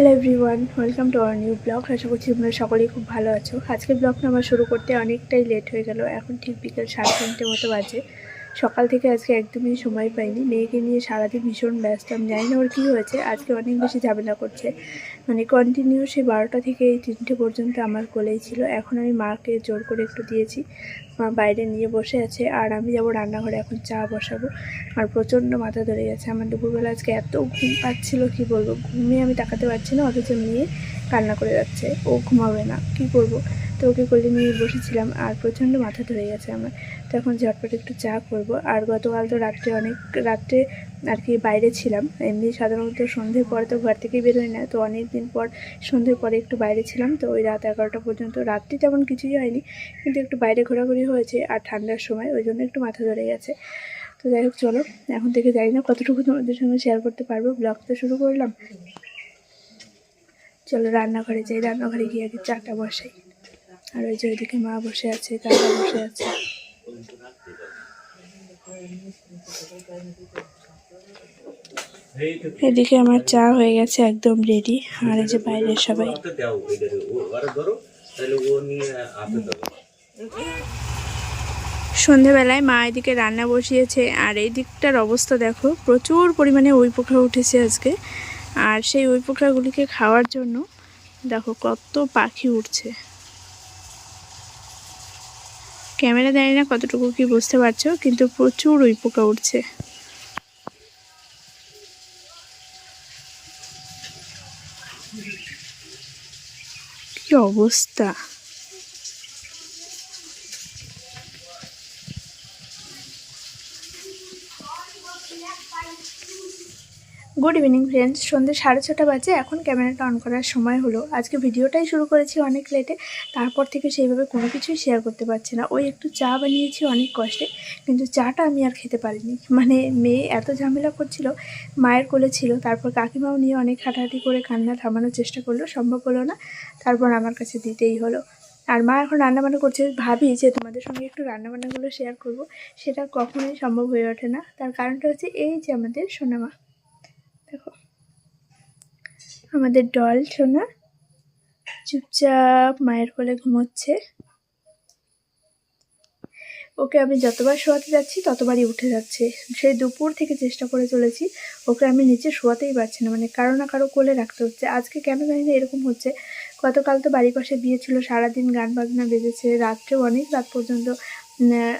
Hello everyone welcome to our new blog আশা করছি তোমরা সকলেই খুব ভালো আছো। আজকে ব্লগটা আমার শুরু করতে অনেকটাই লেট হয়ে গেল। এখন ঠিক বিকেল সাড়ে তিনটে মতো বাজে। সকাল থেকে আজকে একদমই সময় পাইনি। মেয়েকে নিয়ে সারাদিন ভীষণ ব্যস্ত। আমি জানি না ওর কী হয়েছে। আজকে অনেক বেশি ঝামেলা করছে। মানে কন্টিনিউ সেই বারোটা থেকে এই তিনটে পর্যন্ত আমার কোলেই ছিল। এখন আমি মাকে জোর করে একটু দিয়েছি। মা বাইরে নিয়ে বসে আছে। আর আমি যাব রান্নাঘরে এখন চা বসাবো। আর প্রচণ্ড মাথা ধরে গেছে। আমার দুপুরবেলা আজকে এত ঘুম পাচ্ছিলো, কি বলব? ঘুমে আমি তাকাতে পারছি না, অথচ মেয়ে কান্না করে যাচ্ছে। ও ঘুমাবে না। কি করব? তো ওকে কোলে নিয়ে বসেছিলাম আর প্রচণ্ড মাথা ধরে গেছে আমার। তো এখন ঝটপট একটু চা করব। আর গতকাল তো রাত্রে অনেক, রাত্রে আর কি বাইরে ছিলাম। এমনি সাধারণত সন্ধ্যের পরে তো ঘর থেকেই বেরোয় না। তো অনেক দিন পর, সন্ধ্যের পরে একটু বাইরে ছিলাম। তো ওই রাত এগারোটা পর্যন্ত, রাত্রি তেমন কিছুই হয়নি। কিন্তু একটু বাইরে ঘোরাঘুরি হয়েছে আর ঠান্ডার সময়, ওই জন্য একটু মাথা ধরে গেছে। তো যাই হোক, চলো। এখন থেকে জানি না কতটুকু তোমাদের সঙ্গে শেয়ার করতে পারব। ব্লগ তো শুরু করলাম। চলো রান্নাঘরে যাই। রান্নাঘরে গিয়ে আগে চাটা বসাই। আর ওই যে ওইদিকে মা বসে আছে, দাদা বসে আছে। এদিকে আমার চা হয়ে গেছে একদম রেডি আর এই যে বাইরে সবাই। সন্ধেবেলায় মা এদিকে রান্না বসিয়েছে, আর এই দিকটার অবস্থা দেখো, প্রচুর পরিমাণে উই পোখরা উঠেছে আজকে। আর সেই উই পোখরাগুলিকে খাওয়ার জন্য দেখো কত পাখি উঠছে। ক্যামেরা জানি না কতটুকু কি বুঝতে পারছ কিন্তু প্রচুর ওই পোকা উঠছে। কি অবস্থা? গুড ইভিনিং ফ্রেন্ডস সন্ধ্যে সাড়ে ছটা বাজে। এখন ক্যামেরাটা অন করার সময় হলো। আজকে ভিডিওটাই শুরু করেছি অনেক লেটে তারপর থেকে সেইভাবে কোনো কিছুই শেয়ার করতে পারছি না। ওই একটু চা বানিয়েছি অনেক কষ্টে, কিন্তু চাটা আমি আর খেতে পারিনি। মানে মেয়ে এত ঝামেলা করছিল, মায়ের কোলে ছিল। তারপর কাকিমাও নিয়ে অনেক হাঁটাহাঁটি করে কান্না থামানোর চেষ্টা করল। সম্ভব হলো না। তারপর আমার কাছে দিতেই হলো। আর মা এখন রান্নাবান্না করছে। ভাবি যে তোমাদের সঙ্গে একটু রান্নাবান্নাগুলো শেয়ার করব। সেটা কখনোই সম্ভব হয়ে ওঠে না। তার কারণটা হচ্ছে এই যে আমাদের সোনামা। আমাদের ডল সোনা চুপচাপ মায়ের কোলে ঘুমোচ্ছে। ওকে আমি যতবার শোয়াতে যাচ্ছি, ততবারই উঠে যাচ্ছে। সেই দুপুর থেকে চেষ্টা করে চলেছি, ওকে আমি নিচে শোয়াতেই পারছি না মানে কারও না কারও কোলে রাখতে হচ্ছে। আজকে কেন জানি না এরকম হচ্ছে। গতকাল তো বাড়ির পাশে বিয়ে ছিল, সারাদিন গান বাজনা বেজেছে, রাত্রেও অনেক রাত পর্যন্ত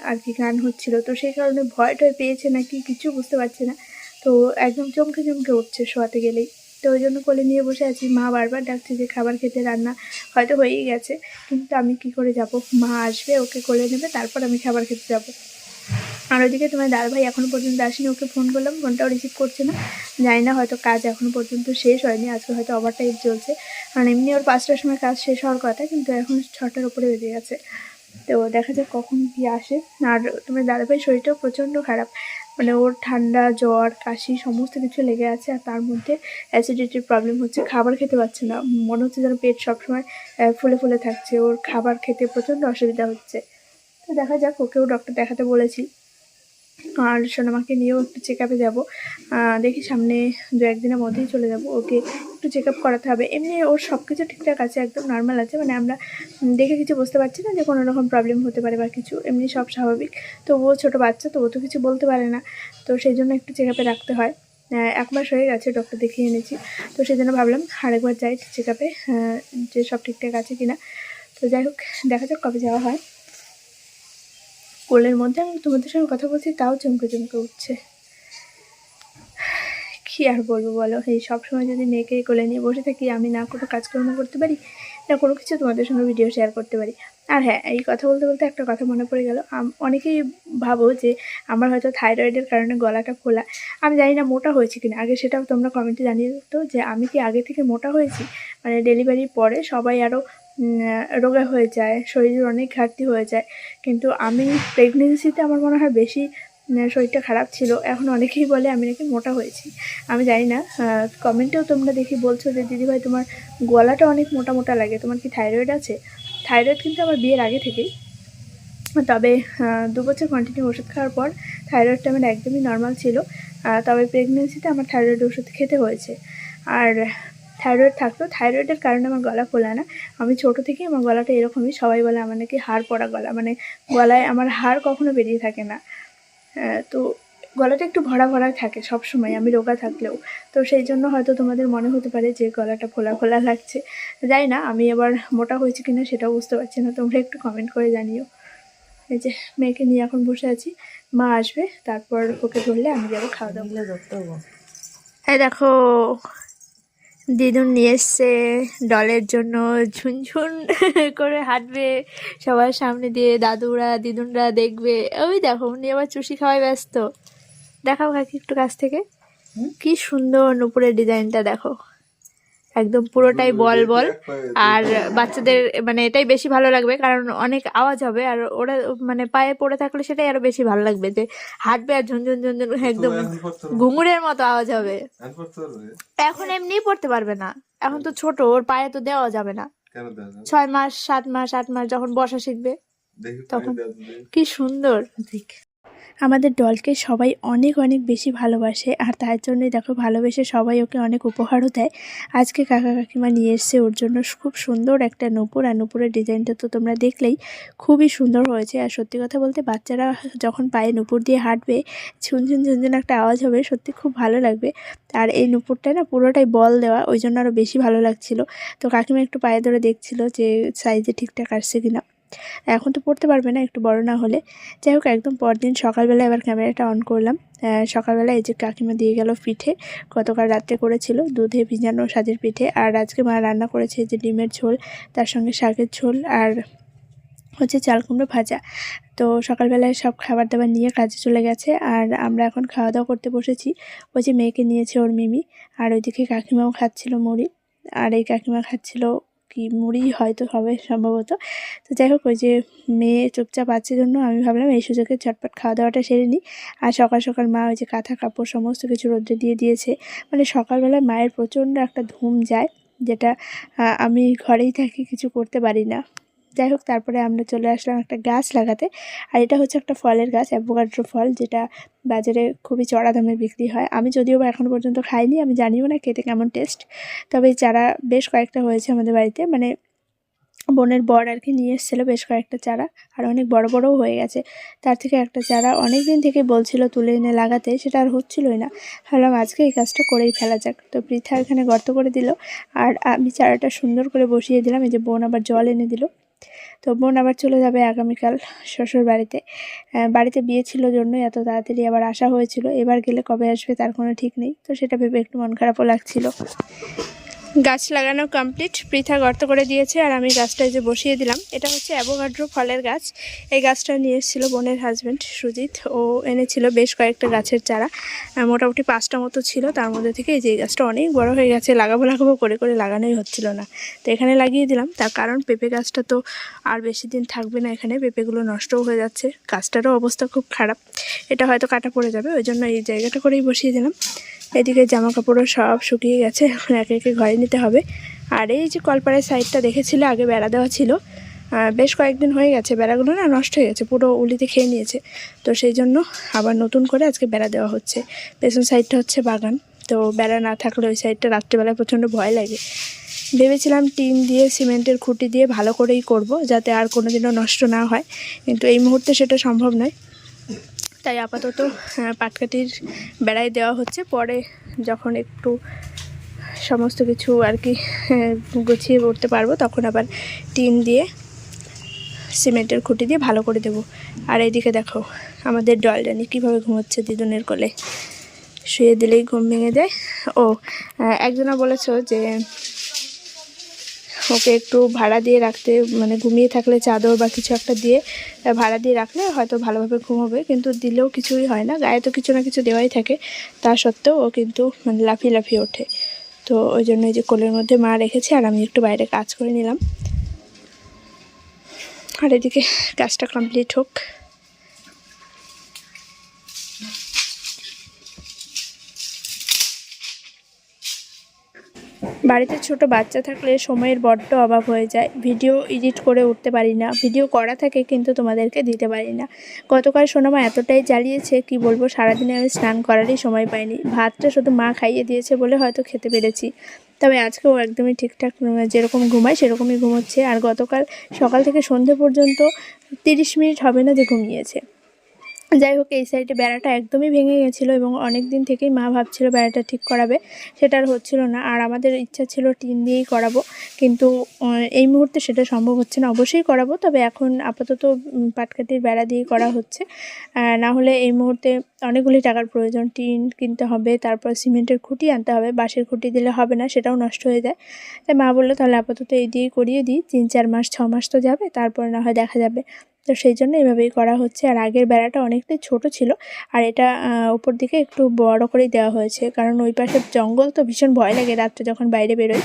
আর কি গান হচ্ছিল। তো সেই কারণে ভয় টয় পেয়েছে নাকি, কিছু বুঝতে পারছে না। তো একদম চমকে চমকে উঠছে শোয়াতে গেলেই। তো ওই জন্য কোলে নিয়ে বসে আছি। মা বারবার ডাকছে যে খাবার খেতে, রান্না হয়তো হয়েই গেছে। কিন্তু আমি কি করে যাব? মা আসবে, ওকে কোলে নেবে, তারপর আমি খাবার খেতে যাব। আর ওইদিকে তোমার দাদা ভাই এখনও পর্যন্ত আসেনি, ওকে ফোন করলাম। ফোনটাও রিসিভ করছে না। জানি না হয়তো কাজ এখনও পর্যন্ত শেষ হয়নি। আজকে হয়তো ওভার টাইম চলছে। কারণ এমনি ওর পাঁচটার সময় কাজ শেষ হওয়ার কথা, কিন্তু এখন ছটার উপরে বেজে গেছে। তো দেখা যাক কখন কি আসে। আর তোমার দাদাভাই শরীরটাও প্রচণ্ড খারাপ। মানে ওর ঠান্ডা, জ্বর, কাশি সমস্ত কিছু লেগে আছে আর তার মধ্যে অ্যাসিডিটির প্রবলেম হচ্ছে। খাবার খেতে পারছে না। মনে হচ্ছে যেন পেট সবসময় ফুলে ফুলে থাকছে। ওর খাবার খেতে প্রচণ্ড অসুবিধা হচ্ছে। তো দেখা যাক, ওকেও ডক্টর দেখাতে বলেছি। আর সোনামাকে নিয়েও একটু চেক আপে যাব দেখি সামনে দু একদিনের মধ্যেই চলে যাব। ওকে একটু চেক আপ করাতে হবে। এমনি ওর সব কিছু ঠিকঠাক আছে, একদম নর্মাল আছে। মানে আমরা দেখে কিছু বুঝতে পারছি না যে কোনো রকম প্রবলেম হতে পারে বা কিছু। এমনি সব স্বাভাবিক। তো ও ছোটো বাচ্চা তো ও তো কিছু বলতে পারে না। তো সেই জন্য একটু চেক আপে রাখতে হয়। এক মাস হয়ে গেছে ডক্টর দেখিয়ে এনেছি। তো সেই জন্য ভাবলাম আরেকবার যাই চেক আপে যে সব ঠিকঠাক আছে কি না তো যাই হোক, দেখা যাক কবে যাওয়া হয়। কোলের মধ্যে আমি তোমাদের সঙ্গে কথা বলছি, তাও চমকে চমকে উঠছে। কি আর বলব বলো? এই সব সময় যদি মেয়েকে কোলে নিয়ে বসে থাকি, আমি না কোনো কাজকর্ম করতে পারি, না কোনো কিছু তোমাদের সঙ্গে ভিডিও শেয়ার করতে পারি। আর হ্যাঁ এই কথা বলতে বলতে একটা কথা মনে পড়ে গেল। অনেকেই ভাবো যে আমার হয়তো থাইরয়েডের কারণে গলাটা খোলা আমি জানি না মোটা হয়েছে কিনা। আগে সেটাও তোমরা কমেন্টে জানিয়ে তো যে আমি কি আগে থেকে মোটা হয়েছি? মানে ডেলিভারির পরে সবাই আরও রোগা হয়ে যায়, শরীরের অনেক ঘাটতি হয়ে যায়। কিন্তু আমি প্রেগনেন্সিতে আমার মনে হয় বেশি শরীরটা খারাপ ছিল। এখন অনেকেই বলে আমি নাকি মোটা হয়েছি। আমি জানি না কমেন্টেও তোমরা দেখি বলছো যে দিদিভাই তোমার গলাটা অনেক মোটা মোটা লাগে। তোমার কি থাইরয়েড আছে? থাইরয়েড কিন্তু আমার বিয়ের আগে থেকেই। তবে দু বছর কন্টিনিউ ওষুধ খাওয়ার পর থাইরয়েডটা আমার একদমই নর্মাল ছিল। তবে প্রেগনেন্সিতে আমার থাইরয়েড ওষুধ খেতে হয়েছে। আর থাইরয়েড থাকতো। থাইরয়েডের কারণে আমার গলা ফোলা না। আমি ছোটো থেকেই আমার গলাটা এরকমই সবাই বলে আমার নাকি হাড় পড়া গলা। মানে গলায় আমার হাড় কখনো বেরিয়ে থাকে না। আহ, তো গলাটা একটু ভরা ভরা থাকে সব সময় আমি রোগা থাকলেও। তো সেই জন্য হয়তো তোমাদের মনে হতে পারে যে গলাটা ফোলা ফোলা লাগছে। যাই না আমি এবার মোটা হয়েছে কিনা সেটাও বুঝতে পারছি না। তোমরা একটু কমেন্ট করে জানিও। এই যে মেয়েকে নিয়ে এখন বসে আছি। মা আসবে তারপর ওকে ধরলে আমি যাব খাওয়া দাওয়া ধরতে হব এই দেখো দিদুন নিয়ে এসছে ডলের জন্য ঝুনঝুন করে হাঁটবে সবার সামনে দিয়ে দাদুরা দিদুনরা দেখবে। ওই দেখো উনি আবার চুষি খাওয়ায় ব্যস্ত। দেখাও কাকি একটু কাছ থেকে? কি সুন্দর নুপুরের ডিজাইনটা দেখো। একদম পুরোটাই বল বল। আর বাচ্চাদের মানে এটাই বেশি ভালো লাগবে কারণ অনেক আওয়াজ হবে আর ওরা মানে পায়ে পড়ে থাকলে সেটাই আরও বেশি ভালো লাগবে যে হাঁটবে আর ঝুনঝুন ঝুনঝুন একদম ঘুঙুরের মতো আওয়াজ হবে। এখন এমনি পড়তে পারবে না। এখন তো ছোট ওর পায়ে তো দেওয়া যাবে না। কেন দেওয়া যাবে? ছয় মাস সাত মাস আট মাস যখন বসা শিখবে তখন-। কি সুন্দর। আমাদের ডলকে সবাই অনেক অনেক বেশি ভালোবাসে আর তার জন্যই দেখো ভালোবেসে সবাই ওকে অনেক উপহারও দেয়। আজকে কাকা কাকিমা নিয়ে এসছে ওর জন্য খুব সুন্দর একটা নূপুর আর নূপুরের ডিজাইনটা তো তোমরা দেখলেই খুবই সুন্দর হয়েছে। আর সত্যি কথা বলতে বাচ্চারা যখন পায়ে নূপুর দিয়ে হাঁটবে ঝুনঝুন ঝুনঝুন একটা আওয়াজ হবে, সত্যি খুব ভালো লাগবে। আর এই নুপুরটা না পুরোটাই বল দেওয়া, ওই জন্য আরও বেশি ভালো লাগছিল। তো কাকিমা একটু পায়ে ধরে দেখছিল যে সাইজে ঠিকঠাক আসছে কিনা। এখন তো পড়তে পারবে না, একটু বড় না হলে। যাই হোক, একদম পরদিন সকালবেলা এবার ক্যামেরাটা অন করলাম। সকালবেলা এই যে কাকিমা দিয়ে গেল পিঠে, গতকাল রাত্রে করেছিল দুধে ভিজানো সাজের পিঠে, আর আজকে মা রান্না করেছে যে ডিমের ঝোল, তার সঙ্গে শাকের ঝোল, আর হচ্ছে চাল কুমড়ো ভাজা। তো সকালবেলায় সব খাবার দাবার নিয়ে কাজে চলে গেছে, আর আমরা এখন খাওয়া দাওয়া করতে বসেছি। ওই যে মেয়েকে নিয়েছে ওর মিমি, আর ওইদিকে কাকিমাও খাচ্ছিল মুড়ি, আর এই কাকিমা খাচ্ছিল কি মুড়ি হয়তো হবে সম্ভবত। তো যাই হোক ওই যে মেয়ে চুপচাপ আছে জন্য আমি ভাবলাম এই সুযোগে ঝটপট খাওয়া দাওয়াটা সেরে নিই। আর সকাল সকাল মা ওই যে কাঁথা কাপড় সমস্ত কিছু রোদ্রে দিয়ে দিয়েছে। মানে সকালবেলায় মায়ের প্রচণ্ড একটা ধুম যায়, যেটা আমি ঘরেই থাকি, কিছু করতে পারি না। যাই হোক, তারপরে আমরা চলে আসলাম একটা গাছ লাগাতে। আর এটা হচ্ছে একটা ফলের গাছ, অ্যাভোকাড্রো ফল, যেটা বাজারে খুবই চড়া দামে বিক্রি হয়। আমি যদিও বা এখনও পর্যন্ত খাইনি, আমি জানিও না খেতে কেমন টেস্ট তবে চারা বেশ কয়েকটা হয়েছে আমাদের বাড়িতে মানে বোনের বর আর কি নিয়ে এসেছিল বেশ কয়েকটা চারা, আর অনেক বড় বড়ও হয়ে গেছে। তার থেকে একটা চারা অনেক দিন থেকে বলছিল তুলে এনে লাগাতে, সেটা আর হচ্ছিলোই না। ভাবলাম আজকে এই কাজটা করেই ফেলা যাক। তো পৃথা এখানে গর্ত করে দিল, আর আমি চারাটা সুন্দর করে বসিয়ে দিলাম, এই যে বোন আবার জল এনে দিল। তো বোন আবার চলে যাবে আগামীকাল শ্বশুর বাড়িতে। বাড়িতে বিয়ে ছিল জন্যই এত তাড়াতাড়ি আবার আসা হয়েছিল। এবার গেলে কবে আসবে তার কোনো ঠিক নেই। তো সেটা ভেবে একটু মন খারাপও লাগছিল। গাছ লাগানো কমপ্লিট পৃথা গর্ত করে দিয়েছে, আর আমি গাছটা যে বসিয়ে দিলাম। এটা হচ্ছে অ্যাভোগাড্রো ফলের গাছ। এই গাছটা নিয়ে এসেছিল বোনের হাজব্যান্ড সুজিত। ও এনেছিল বেশ কয়েকটা গাছের চারা। মোটামুটি পাঁচটা মতো ছিল। তার মধ্যে থেকে এই যে গাছটা অনেক বড় হয়ে গেছে, লাগাবো লাগাবো, করে করে লাগানোই হচ্ছিল না। তো এখানে লাগিয়ে দিলাম। তার কারণ পেঁপে গাছটা তো আর বেশি দিন থাকবে না এখানে। পেঁপেগুলো নষ্টও হয়ে যাচ্ছে। গাছটারও অবস্থা খুব খারাপ। এটা হয়তো কাটা পড়ে যাবে। ওই জন্য এই জায়গাটা করেই বসিয়ে দিলাম। এদিকে জামা কাপড়ও সব শুকিয়ে গেছে। এখন একে একে ঘরে নিতে হবে। আর এই যে কলপাড়ের সাইডটা দেখেছিলে আগে বেড়া দেওয়া ছিল। বেশ কয়েকদিন হয়ে গেছে বেড়াগুলো না নষ্ট হয়ে গেছে পুরো উলিতে খেয়ে নিয়েছে। তো সেই জন্য আবার নতুন করে আজকে বেড়া দেওয়া হচ্ছে। পেছন সাইডটা হচ্ছে বাগান তো বেড়া না থাকলে ওই সাইডটা রাত্রেবেলায় প্রচণ্ড ভয় লাগে। ভেবেছিলাম টিন দিয়ে সিমেন্টের খুঁটি দিয়ে ভালো করেই করব যাতে আর কোনো দিনও নষ্ট না হয়। কিন্তু এই মুহূর্তে সেটা সম্ভব নয়। তাই আপাতত আহ, পাটকাঠির বেড়াই দেওয়া হচ্ছে। পরে যখন একটু সমস্ত কিছু আর কি গুছিয়ে উঠতে পারব, তখন আবার টিন দিয়ে, সিমেন্টের খুঁটি দিয়ে ভালো করে দেবো। আর এইদিকে দেখো, আমাদের ডল ডলডানি কীভাবে ঘুমোচ্ছে দিদুনের কোলে। শুয়ে দিলেই ঘুম ভেঙে যায়। ও একজনা বলেছ যে, ওকে একটু ভাড়া দিয়ে রাখতে মানে ঘুমিয়ে থাকলে চাদর বা কিছু একটা দিয়ে ভাড়া দিয়ে রাখলে হয়তো ভালোভাবে ঘুমোবে, কিন্তু দিলেও কিছুই হয় না। গায়ে তো কিছু না কিছু দেওয়াই থাকে। তা সত্ত্বেও ও কিন্তু মানে লাফিয়ে লাফিয়ে ওঠে। তো ওই জন্য এই যে কোলের মধ্যে মা রেখেছে, আর আমি একটু বাইরে কাজ করে নিলাম। আর এদিকে কাজটা কমপ্লিট হোক। বাড়িতে ছোট বাচ্চা থাকলে সময়ের বড্ড অভাব হয়ে যায়। ভিডিও এডিট করে উঠতে পারি না। ভিডিও করা থাকে কিন্তু তোমাদেরকে দিতে পারি না। গতকাল সোনামা এতটাই জ্বালিয়েছে কি বলব, সারাদিনে আমি স্নান করারই সময় পাইনি। ভাতটা শুধু মা খাইয়ে দিয়েছে বলে হয়তো খেতে পেরেছি। তবে আজকেও একদমই ঠিকঠাক যেরকম ঘুমায় সেরকমই ঘুমোচ্ছে। আর গতকাল সকাল থেকে সন্ধে পর্যন্ত তিরিশ মিনিট হবে না যে ঘুমিয়েছে। যাই হোক, এই সাইডে বেড়াটা একদমই ভেঙে গেছিল এবং অনেক দিন থেকেই মা ভাবছিল বেড়াটা ঠিক করাবে। সেটা আর হচ্ছিল না। আর আমাদের ইচ্ছা ছিল টিন দিয়েই করাবো। কিন্তু এই মুহূর্তে সেটা সম্ভব হচ্ছে না। অবশ্যই করাবো, তবে এখন আপাতত পাটকাঠির বেড়া দিয়ে করা হচ্ছে। না হলে এই মুহূর্তে অনেকগুলি টাকার প্রয়োজন। টিন কিনতে হবে, তারপর সিমেন্টের খুঁটি আনতে হবে, বাঁশের খুঁটি দিলে হবে না, সেটাও নষ্ট হয়ে যায়। তাই মা বলল, তাহলে আপাতত এই দিয়েই করিয়ে দিই। তিন, চার মাস, ছ মাস তো যাবে, তারপর না হয় দেখা যাবে। তো সেই জন্য এভাবেই করা হচ্ছে। আর আগের বেড়াটা অনেকটাই ছোট ছিল। আর এটা ওপর দিকে একটু বড় করেই দেওয়া হয়েছে। কারণ ওই পাশে জঙ্গল তো ভীষণ ভয় লাগে রাত্রে যখন বাইরে বেরোই।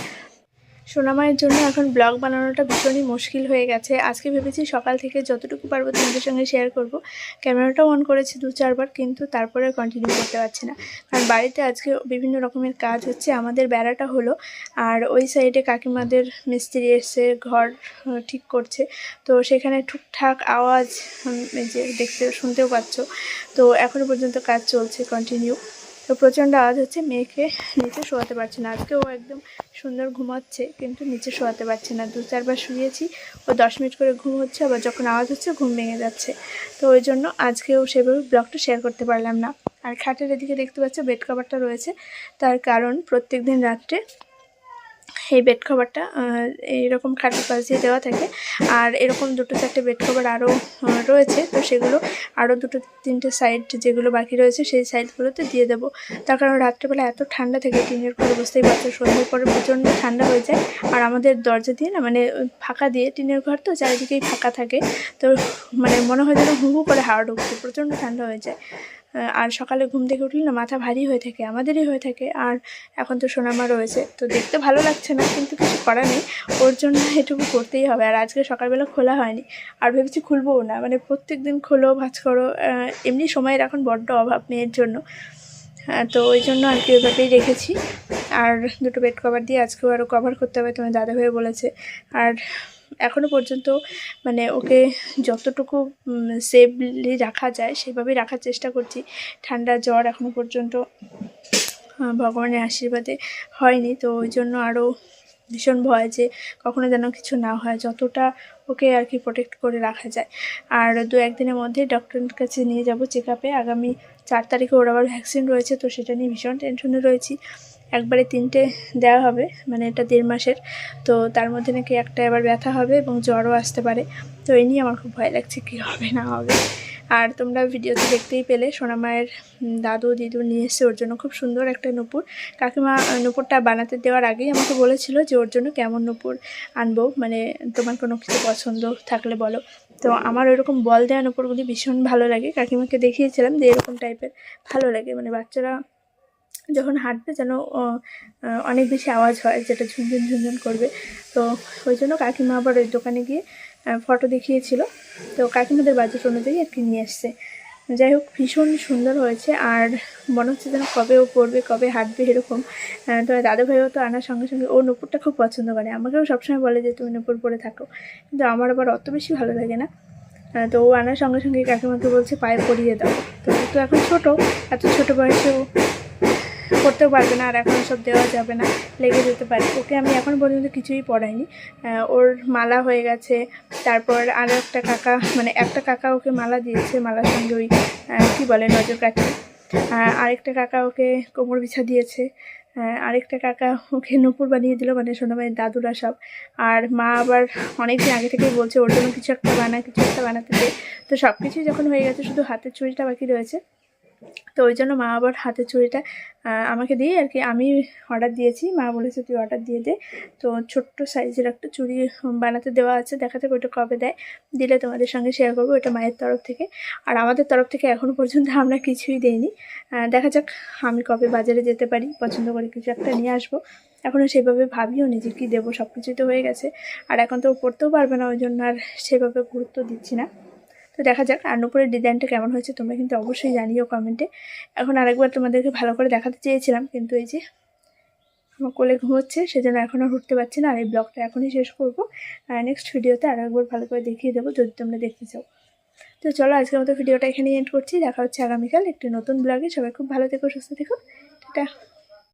সোনামায়ের জন্য এখন ব্লগ বানানোটা ভীষণই মুশকিল হয়ে গেছে। আজকে ভেবেছি সকাল থেকে যতটুকু পারব তোমাদের সঙ্গে শেয়ার করব। ক্যামেরাটাও অন করেছি দু চারবার, কিন্তু তারপরে কন্টিনিউ করতে পারছি না। কারণ বাড়িতে আজকে বিভিন্ন রকমের কাজ হচ্ছে। আমাদের বেড়াটা হলো আর ওই সাইডে কাকিমাদের মিস্ত্রি এসে ঘর ঠিক করছে। তো সেখানে ঠিকঠাক আওয়াজ যে দেখতে শুনতেও পাচ্ছ। তো এখনও পর্যন্ত কাজ চলছে কন্টিনিউ তো প্রচণ্ড আওয়াজ হচ্ছে, মেয়েকে নিচে শোয়াতে পারছে না। আজকে ও একদম সুন্দর ঘুমাচ্ছে, কিন্তু নিচে শোয়াতে পারছে না। দু চারবার শুয়েছি, ও দশ মিনিট করে ঘুম হচ্ছে, আবার যখন আওয়াজ হচ্ছে ঘুম ভেঙে যাচ্ছে। তো ওই জন্য আজকেও সেভাবে ব্লগটা শেয়ার করতে পারলাম না। আর খাটের এদিকে দেখতে পাচ্ছ বেড কভারটা রয়েছে। তার কারণ প্রত্যেক দিন রাত্রে এই বেড কভারটা এইরকম খাটের পাশ দিয়ে দেওয়া থাকে। আর এরকম দুটো চারটে বেড কভার আরও রয়েছে। তো সেগুলো আরও দুটো তিনটে সাইড যেগুলো বাকি রয়েছে, সেই সাইডগুলোতে দিয়ে দেবো। তার কারণ রাত্রেবেলা এত ঠান্ডা থাকে টিনের ঘরে বুঝতেই পারছ, সন্ধ্যের পরে প্রচণ্ড ঠান্ডা হয়ে যায়। আর আমাদের দরজা দিয়ে না মানে ফাঁকা দিয়ে, টিনের ঘর তো চারিদিকেই ফাঁকা থাকে। তো মানে মনে হয় যেন হু হু করে হাওয়া ঢুকছে, প্রচণ্ড ঠান্ডা হয়ে যায়। আর সকালে ঘুম থেকে উঠলে না মাথা ভারী হয়ে থাকে আমাদেরই হয়ে থাকে। আর এখন তো সোনামা রয়েছে তো দেখতে ভালো লাগছে না কিন্তু কিছু করার নেই। ওর জন্য এটুকু করতেই হবে আর আজকে সকালবেলা খোলা হয়নি। আর ভেবেছি খুলবও না মানে প্রত্যেক দিন খোলো ভাজ করো এমনি সময়ের এখন বড্ড অভাব মেয়ের জন্য। হ্যাঁ, তো ওই জন্য আর কি ওইভাবেই রেখেছি। আর দুটো বেড কভার দিয়ে আজকেও আরও কভার করতে হবে তোমার দাদা হয়ে বলেছে। আর এখনও পর্যন্ত মানে ওকে যতটুকু সেফলি রাখা যায় সেভাবেই রাখার চেষ্টা করছি। ঠান্ডা জ্বর এখনও পর্যন্ত ভগবানের আশীর্বাদে হয়নি। তো ওই জন্য আরও ভীষণ ভয় যে কখনো যেন কিছু না হয়, যতটা ওকে আর কি প্রোটেক্ট করে রাখা যায়। আর দু একদিনের মধ্যে ডক্টরের কাছে নিয়ে যাব চেক আপে আগামী চার তারিখে ওর আবার ভ্যাকসিন রয়েছে, তো সেটা নিয়ে ভীষণ টেনশনে রয়েছি। একবারে তিনটে দেওয়া হবে মানে এটা দেড় মাসের। তো তার মধ্যে নাকি একটা এবার ব্যথা হবে এবং জ্বরও আসতে পারে। তো এই নিয়ে আমার খুব ভয় লাগছে, কী হবে, না হবে। আর তোমরা ভিডিওতে দেখতেই পেলে সোনামায়ের দাদু, দিদু নিয়ে এসছে, ওর জন্য খুব সুন্দর একটা নূপুর। কাকিমা নূপুরটা বানাতে দেওয়ার আগেই আমাকে বলেছিল যে ওর জন্য কেমন নূপুর আনব মানে তোমার কোনো কিছু পছন্দ থাকলে বলো। তো আমার ওইরকম বল দেওয়া নূপুরগুলি ভীষণ ভালো লাগে। কাকিমাকে দেখিয়েছিলাম যে এরকম টাইপের ভালো লাগে মানে বাচ্চারা যখন হাঁটবে যেন অনেক বেশি আওয়াজ হয়, যেটা ঝুনঝুন ঝুনঝুন করবে। তো ওই জন্য কাকিমা আবার ওই দোকানে গিয়ে ফটো দেখিয়েছিল। তো কাকিমাদের বাজেট অনুযায়ী আর কি নিয়ে এসছে যাই হোক, ভীষণ সুন্দর হয়েছে। আর মনে হচ্ছে যেন কবে ও পড়বে, কবে হাঁটবে এরকম। তো দাদু ভাইও তো আনার সঙ্গে সঙ্গে, ও নুপুরটা খুব পছন্দ করে। আমাকেও সবসময় বলে যে, তুমি নুপুর পরে থাকো। কিন্তু আমার আবার অত বেশি ভালো লাগে না। তো ও আনার সঙ্গে সঙ্গে কাকিমাকে বলছে পায়ে পরিয়ে দাও। তো তো এখন ছোটো, এত ছোটো বয়সেও করতেও পারবে না আর এখন সব দেওয়া যাবে না লেগে যেতে পারে। ওকে আমি এখন পর্যন্ত কিছুই পড়াইনি। ওর মালা হয়ে গেছে তারপর আরও একটা কাকা মানে একটা কাকা ওকে মালা দিয়েছে মালার সঙ্গে ওই কী বলে নজর আহ, আরেকটা কাকা ওকে কোমর বিছা দিয়েছে আরেকটা কাকা ওকে নূপুর বানিয়ে দিল মানে সোনামাইয়ের দাদুরা সব। আর মা আবার অনেক দিন আগে থেকেই বলছে ওর জন্য কিছু একটা বানা কিছু একটা বানাতে তো সব কিছুই যখন হয়ে গেছে শুধু হাতের চুড়িটা বাকি রয়েছে। তো ওই জন্য মা আবার হাতের চুড়িটা আমাকে দিয়ে আর কি আমি অর্ডার দিয়েছি। মা বলেছে, তুই অর্ডার দিয়ে দে। তো ছোট্ট সাইজের একটা চুড়ি বানাতে দেওয়া আছে। দেখা যাক ওইটা কবে দেয়। দিলে তোমাদের সঙ্গে শেয়ার করব ওটা মায়ের তরফ থেকে। আর আমাদের তরফ থেকে এখনও পর্যন্ত আমরা কিছুই দেইনি। দেখা যাক আমি কবে বাজারে যেতে পারি। পছন্দ করে কিছু একটা নিয়ে আসব। এখনও সেভাবে ভাবিও নি যে কী দেবো সব কিছুই তো হয়ে গেছে। আর এখন তো পড়তেও পারবে না, ওই জন্য আর সেভাবে গুরুত্ব দিচ্ছি না। তো দেখা যাক, আর ডিজাইনটা কেমন হয়েছে তোমরা কিন্তু অবশ্যই জানিও কমেন্টে এখন আরেকবার তোমাদেরকে ভালো করে দেখাতে চেয়েছিলাম, কিন্তু এই যে আমার কোলে ঘুমোচ্ছে, সেজন্য এখন আর উঠতে পারছি না, আর এই ব্লগটা এখনই শেষ করব। আর নেক্সট ভিডিওতে আরও একবার ভালো করে দেখিয়ে দেবো, যদি তোমরা দেখতে চাও। তো চলো, আজকের মতো ভিডিওটা এখানেই এন্ড করছি। দেখা হচ্ছে আগামীকাল একটি নতুন ব্লগে সবাই খুব ভালো থেকো, সুস্থ থেকো। টাটা।